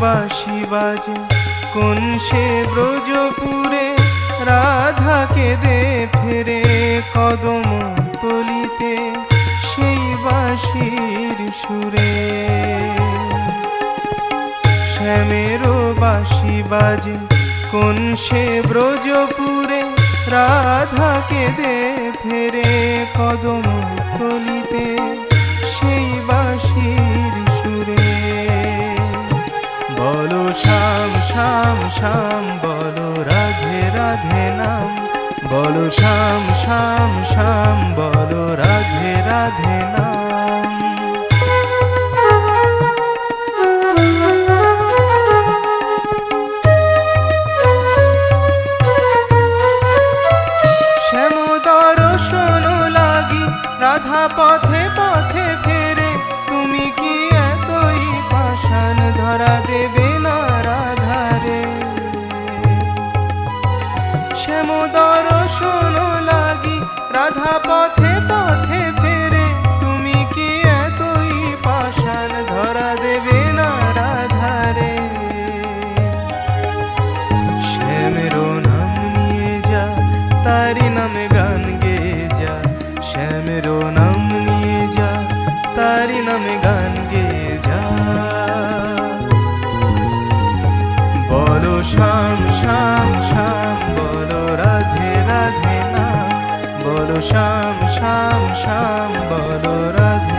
বাঁশি বাজে। কোন সে ব্রজপুরে? রাধাকে দে ফেরে কদম তলিতে সেই বাঁশির সুরে। শ্যামেরও বাঁশি বাজে। কোন সে ব্রজপুরে? রাধাকে দে ফেরে কদম তলিতে শ্যাম শ্যাম শ্যাম, বলো রাধে রাধে নাম। বলো শ্যাম শ্যাম শ্যাম, বলো রাধে রাধে নাম। দর্শন লাগি রাধা পথে শ্যাম দর্শন লাগি রাধা পথে পথে ফেরে। তুমি কি এতই পাষাণ ধরা দেবে না রাধারে? শ্যামেরও নাম নিয়ে যা, তারি নামে গান গেয়ে যা। শ্যামেরও নাম নিয়ে যা, তারি নামে গান গেয়ে যা। বলো শ্যাম শ্যাম শ্যাম বলো শ্যাম শ্যাম শ্যাম বলো রাধা